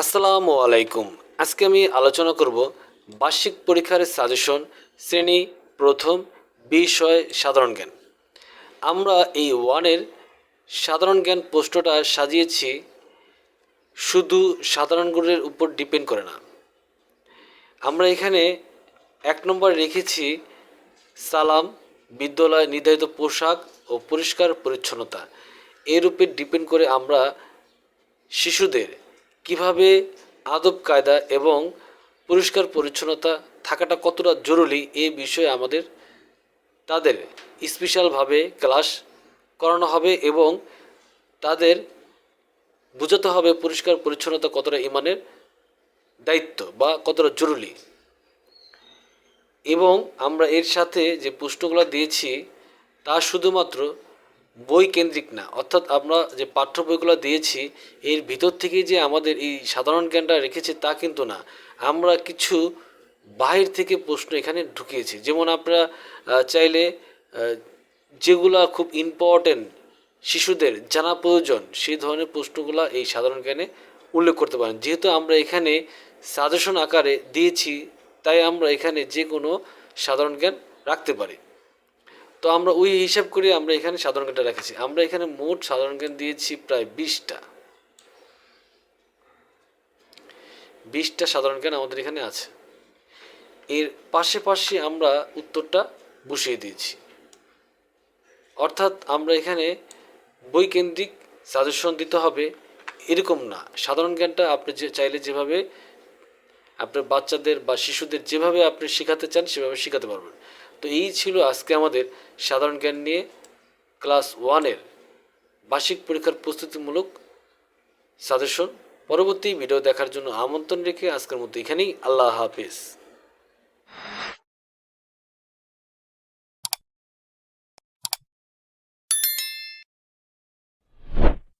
আসসালামু আলাইকুম। আজকে আমি আলোচনা করব বার্ষিক পরীক্ষার সাজেশন শ্রেণি, প্রথম, বিষয়, সাধারণ জ্ঞান। আমরা এই ওয়ানের সাধারণ জ্ঞান পোস্টটা সাজিয়েছি, শুধু সাধারণ গুণের উপর ডিপেন্ড করে না। আমরা এখানে এক নম্বর রেখেছি, সালাম, বিদ্যালয় নির্ধারিত পোশাক ও পরিষ্কার পরিচ্ছন্নতা। এর উপর ডিপেন্ড করে আমরা শিশুদের কীভাবে আদব কায়দা এবং পরিষ্কার পরিচ্ছন্নতা থাকাটা কতটা জরুরি এই বিষয়ে আমাদের, তাদের স্পেশালভাবে ক্লাস করানো হবে এবং তাদের বোঝাতে হবে পরিষ্কার পরিচ্ছন্নতা কতটা ইমানের দায়িত্ব বা কতটা জরুরি। এবং আমরা এর সাথে যে প্রশ্নগুলো দিয়েছি, তা শুধুমাত্র বই কেন্দ্রিক না, অর্থাৎ আমরা যে পাঠ্য বইগুলো দিয়েছি, এর ভিতর থেকেই যে আমাদের এই সাধারণ জ্ঞানটা রেখেছে তা কিন্তু না। আমরা কিছু বাহির থেকে প্রশ্ন এখানে ঢুকিয়েছি। যেমন আপনারা চাইলে যেগুলা খুব ইম্পর্টেন্ট শিশুদের জানা প্রয়োজন, সেই ধরনের প্রশ্নগুলো এই সাধারণ জ্ঞানে উল্লেখ করতে পারেন। যেহেতু আমরা এখানে সাজেশন আকারে দিয়েছি, তাই আমরা এখানে যে কোনো সাধারণ জ্ঞান রাখতে পারি। তো আমরা ওই হিসাব করে আমরা এখানে সাধারণ জ্ঞানটা রেখেছি। আমরা এখানে মোট সাধারণ জ্ঞান দিয়েছি প্রায় বিশটা। বিশটা সাধারণ জ্ঞান আমাদের এখানে আছে। এর পাশে পাশে আমরা উত্তরটা বসিয়ে দিয়েছি। অর্থাৎ আমরা এখানে বইকেন্দ্রিক সাজেশন দিতে হবে এরকম না। সাধারণ জ্ঞানটা আপনি যে চাইলে যেভাবে আপনার বাচ্চাদের বা শিশুদের যেভাবে আপনি শেখাতে চান সেভাবে শেখাতে পারবেন। তো এই ছিল আজকে আমাদের সাধারণ জ্ঞান নিয়ে ক্লাস ওয়ানের বার্ষিক পরীক্ষার প্রস্তুতিমূলক সাজেশন। পরবর্তী ভিডিও দেখার জন্য আমন্ত্রণ রেখে আজকের মতো এখানেই। আল্লাহ হাফিজ।